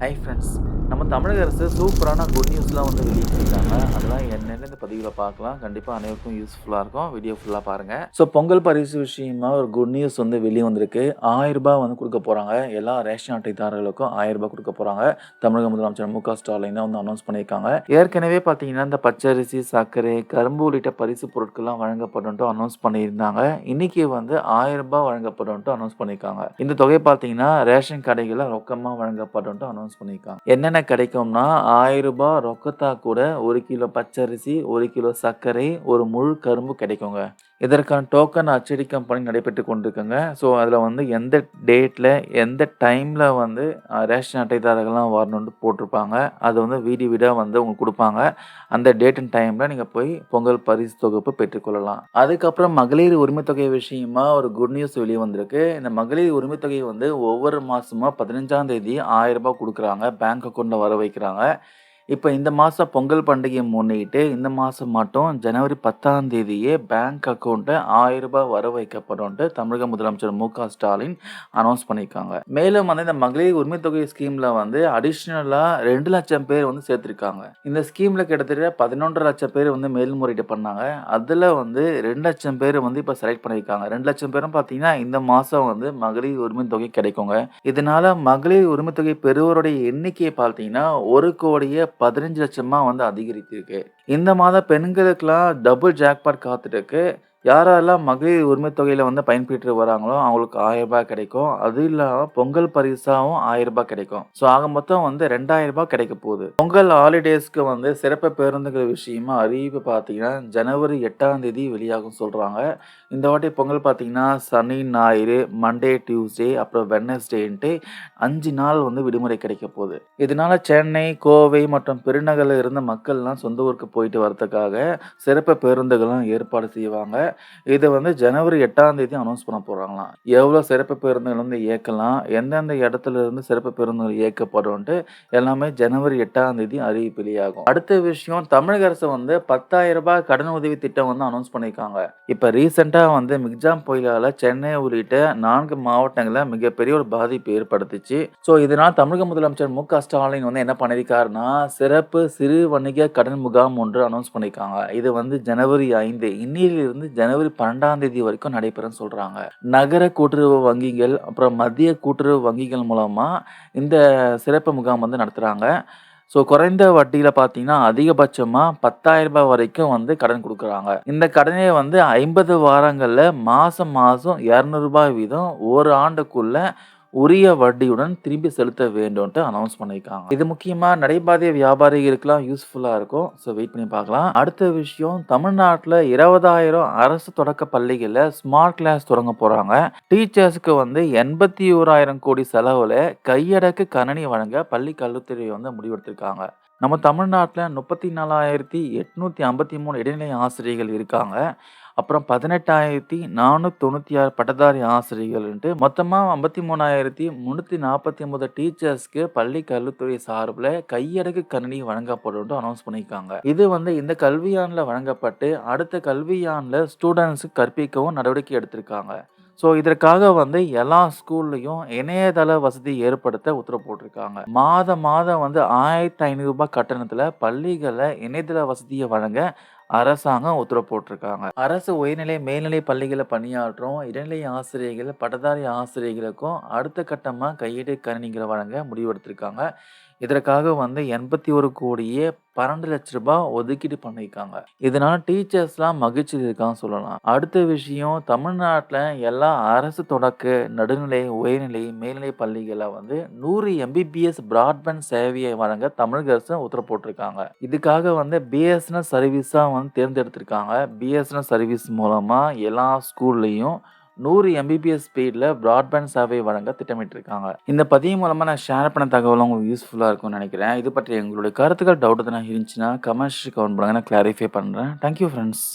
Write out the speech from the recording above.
Hi friends நம்ம தமிழக அரசு சூப்பரான குட் நியூஸ்லாம் வந்து வெளியிட்டிருக்காங்க. அதெல்லாம் என்னென்ன இந்த பதிவில் பார்க்கலாம். கண்டிப்பாக அனைவருக்கும் யூஸ்ஃபுல்லாக இருக்கும். வீடியோ ஃபுல்லாக பாருங்கள் ஸோ பொங்கல் பரிசு விஷயமா ஒரு குட் நியூஸ் வந்து வெளியே வந்திருக்கு. ஆயிரம் ரூபாய் வந்து கொடுக்க போகிறாங்க எல்லா ரேஷன் அட்டைதாரர்களுக்கும் ஆயிரம் ரூபாய் கொடுக்க போகிறாங்க தமிழக முதலமைச்சர் மு க ஸ்டாலின் தான் வந்து அனௌன்ஸ் பண்ணியிருக்காங்க. ஏற்கனவே பார்த்தீங்கன்னா இந்த பச்சரிசி சர்க்கரை கரும்பு உள்ளிட்ட பரிசு பொருட்கள்லாம் வழங்கப்படும்ட்டு அனௌன்ஸ் பண்ணியிருந்தாங்க. இன்னைக்கு வந்து ஆயிரம் ரூபாய் வழங்கப்படும்ட்டு அனௌன்ஸ் பண்ணியிருக்காங்க. இந்த தொகை பார்த்தீங்கன்னா ரேஷன் கடைகளில் ரொக்கமாக வழங்கப்படும்ட்டு அனௌன்ஸ் பண்ணியிருக்காங்க. என்னென்ன கிடைக்கும்னா ஆயிரம் ரூபாய் ரொக்கத்தா கூட ஒரு கிலோ பச்சரிசி ஒரு கிலோ சர்க்கரை ஒரு முழு கரும்பு கிடைக்குங்க. இதற்கான டோக்கன் அச்சடிக்கும் பணி நடைபெற்று கொண்டிருக்குங்க. ஸோ அதில் வந்து எந்த டேட்டில் எந்த டைமில் வந்து ரேஷன் அட்டைதாரர்கள்லாம் வரணும்னு போட்டிருப்பாங்க. அது வந்து வீடு வீடாக வந்து உங்களுக்கு கொடுப்பாங்க. அந்த டேட் அண்ட் டைமில் நீங்கள் போய் பொங்கல் பரிசு தொகுப்பு பெற்றுக்கொள்ளலாம் அதுக்கப்புறம் மகளிர் உரிமை தொகை விஷயமா ஒரு குட் நியூஸ் வெளியே வந்திருக்கு இந்த மகளிர் உரிமை வந்து ஒவ்வொரு மாதமும் பதினஞ்சாம் தேதி ஆயிரம் ரூபாய் கொடுக்குறாங்க. பேங்க் அக்கௌண்ட்டில் வர வைக்கிறாங்க. இப்போ இந்த மாதம் பொங்கல் பண்டிகையை முன்னிட்டு இந்த மாதம் மட்டும் ஜனவரி பத்தாம் தேதியே பேங்க் அக்கௌண்ட்டை ஆயிரம் ரூபாய் வர வைக்கப்படும்ட்டு தமிழக முதலமைச்சர் மு க ஸ்டாலின் அனௌன்ஸ் பண்ணியிருக்காங்க. மேலும் வந்து இந்த மகளிர் உரிமை தொகை ஸ்கீமில் வந்து அடிஷ்னலாக ரெண்டு லட்சம் பேர் வந்து சேர்த்துருக்காங்க. இந்த ஸ்கீமில் கிட்டத்தட்ட பதினொன்றரை லட்சம் பேர் வந்து மேல்முறையீடு பண்ணாங்க. அதில் வந்து ரெண்டு லட்சம் பேர் வந்து இப்போ செலக்ட் பண்ணியிருக்காங்க. ரெண்டு லட்சம் பேரும் பார்த்தீங்கன்னா இந்த மாதம் வந்து மகளிர் உரிமை தொகை கிடைக்குங்க. இதனால மகளிர் உரிமை தொகை பெறுவோருடைய எண்ணிக்கையை பார்த்தீங்கன்னா ஒரு கோடியே பதினஞ்சு லட்சமாக வந்து அதிகரித்திருக்கு. இந்த மாதம் பெண்களுக்கெல்லாம் டபுள் ஜாக்பாட் காத்துட்டு இருக்கு யாரெல்லாம் மகளிர் உரிமை தொகையில் வந்து பயன்பெற்று வராங்களோ அவங்களுக்கு ஆயிரம் ரூபாய் கிடைக்கும். அது இல்லாமல் பொங்கல் பரிசாவும் ஆயிரம் ரூபாய் கிடைக்கும். ஸோ ஆக மொத்தம் வந்து ரெண்டாயிரம் ரூபாய் கிடைக்க போகுது. பொங்கல் ஹாலிடேஸ்க்கு வந்து சிறப்பு பேருந்துகள் விஷயமா அறிவிப்பு பார்த்தீங்கன்னா ஜனவரி எட்டாம் தேதி வெளியாகும் சொல்கிறாங்க இந்த வாட்டி பொங்கல் பார்த்தீங்கன்னா சனி ஞாயிறு மண்டே டியூஸ்டே அப்புறம் வெட்னஸ்டேன்ட்டு அஞ்சு நாள் வந்து விடுமுறை கிடைக்க போகுது. இதனால சென்னை கோவை மற்றும் பெருநகரில் இருந்த மக்கள்லாம் சொந்த ஊருக்கு போயிட்டு வரதுக்காக சிறப்பு பேருந்துகளும் ஏற்பாடு செய்வாங்க. இதை வந்து ஜனவரி எட்டாம் தேதி அனௌன்ஸ் பண்ண போகிறாங்களாம் எவ்வளோ சிறப்பு பேருந்துகள் வந்து இயக்கலாம்? எந்தெந்த இடத்துல இருந்து சிறப்பு பேருந்துகள் இயக்கப்படும்ட்டு எல்லாமே ஜனவரி எட்டாம் தேதி அறிவிப்பு வெளியாகும் அடுத்த விஷயம் தமிழக அரசு வந்து பத்தாயிரம் ரூபாய் கடன் உதவி திட்டம் வந்து அனௌன்ஸ் பண்ணியிருக்காங்க. இப்போ ரீசெண்டாக வந்து மிக்ஜாம் புயலால் சென்னை உள்ளிட்ட நான்கு மாவட்டங்களில் மிகப்பெரிய ஒரு பாதிப்பு ஏற்படுத்துச்சு. ஸோ இதனால் தமிழக முதலமைச்சர் மு க ஸ்டாலின் வந்து என்ன பண்ணியிருக்காருன்னா சிறப்பு சிறு வணிக கடன் முகாம் ஒன்று அனௌன்ஸ் பண்ணியிருக்காங்க. இது வந்து ஜனவரி ஐந்து இன்னிலிருந்து ஜனவரி பன்னெண்டாம் தேதி வரைக்கும் நடைபெறும்னு சொல்கிறாங்க நகர கூட்டுறவு வங்கிகள் அப்புறம் மத்திய கூட்டுறவு வங்கிகள் மூலமாக இந்த சிறப்பு முகாம் வந்து நடத்துகிறாங்க ஸோ குறைந்த வட்டியில் பார்த்தீங்கன்னா அதிகபட்சமாக பத்தாயிரம் ரூபாய் வரைக்கும் வந்து கடன் கொடுக்குறாங்க. இந்த கடனை வந்து ஐம்பது வாரங்களில் மாதம் மாதம் இரநூறுபா வீதம் ஒரு ஆண்டுக்குள்ளே உரிய வட்டியுடன் திரும்பி செலுத்த வேண்டும்ட்டு அனௌன்ஸ் பண்ணியிருக்காங்க இது முக்கியமாக நடைபாதை வியாபாரிகளுக்கெல்லாம் யூஸ்ஃபுல்லாக இருக்கும். ஸோ வெயிட் பண்ணி பார்க்கலாம். அடுத்த விஷயம் தமிழ்நாட்டில் இருபதாயிரம் அரசு தொடக்க பள்ளிகளில் ஸ்மார்ட் கிளாஸ் தொடங்க போகிறாங்க டீச்சர்ஸுக்கு வந்து எண்பத்தி ஓராயிரம் கோடி செலவில் கையடக்கு கணனி வழங்க பள்ளி கல்வித்துறை வந்து முடிவெடுத்திருக்காங்க. நம்ம தமிழ்நாட்டில் முப்பத்தி நாலாயிரத்தி எட்நூற்றி ஐம்பத்தி மூணு இடைநிலை ஆசிரியர்கள் இருக்காங்க. அப்புறம் பதினெட்டாயிரத்தி நானூற்றி தொண்ணூற்றி ஆறு பட்டதாரி ஆசிரியர்கள்ன்ட்டு மொத்தமாக ஐம்பத்தி மூணாயிரத்தி முந்நூற்றி நாற்பத்தி ஒன்பது டீச்சர்ஸ்க்கு பள்ளி கல்வித்துறை சார்பில் கையடக்கு கணினி வழங்கப்படும் அனௌன்ஸ் பண்ணியிருக்காங்க. இது வந்து இந்த கல்வியாண்டில் வழங்கப்பட்டு அடுத்த கல்வியாண்டில் ஸ்டூடெண்ட்ஸுக்கு கற்பிக்கவும் நடவடிக்கை எடுத்திருக்காங்க. ஸோ இதற்காக வந்து எல்லா ஸ்கூல்லையும் இணையதள வசதி ஏற்படுத்த உத்தரவு போட்டிருக்காங்க. மாதம் மாதம் வந்து ஆயிரத்தி ஐநூறுரூபா கட்டணத்தில் பள்ளிகளில் இணையதள வசதியை வழங்க அரசாங்கம் உத்தரவு போட்டிருக்காங்க. அரசு உயர்நிலை மேல்நிலை பள்ளிகளில் பணியாற்றும் இடைநிலை ஆசிரியர்கள் பட்டதாரி ஆசிரியர்களுக்கும் அடுத்த கட்டமாக கையீடு கணினிகளை வழங்க முடிவெடுத்திருக்காங்க. இதற்காக வந்து எண்பத்தி ஒரு கோடியே பன்னெண்டு லட்ச ரூபாய் ஒதுக்கீடு பண்ணியிருக்காங்க. இதனால டீச்சர்ஸ்லாம் மகிழ்ச்சி இருக்கான்னு சொல்லலாம். அடுத்த விஷயம் தமிழ்நாட்டில் எல்லா அரசு தொடக்க நடுநிலை உயர்நிலை மேல்நிலை பள்ளிகளில் வந்து நூறு எம்பிபிஎஸ் பிராட்பேண்ட் சேவையை வழங்க தமிழக அரசு உத்தரவு போட்டிருக்காங்க. இதுக்காக வந்து பிஎஸ்என்எல் சர்வீஸாக வந்து தேர்ந்தெடுத்திருக்காங்க. பிஎஸ்என்எல் சர்வீஸ் மூலமாக எல்லா ஸ்கூல்லையும் நூறு எம்பிபிஎஸ் ஸ்பீடில் ப்ராட்பேண்ட் சேவை வழங்க திட்டமிட்டிருக்காங்க. இந்த பதிவு மூலமாக நான் ஷேர் பண்ண தகவல் உங்களுக்கு யூஸ்ஃபுல்லாக இருக்கும்னு நினைக்கிறேன். இது பற்றி எங்களுடைய கருத்துக்கள் டவுட் எதனா இருந்துச்சுன்னா கமெண்ட்ஸ் கவுண்ட் பண்ணுங்க. நான் கிளாரிஃபை பண்ணுறேன் தேங்க்யூ ஃப்ரெண்ட்ஸ்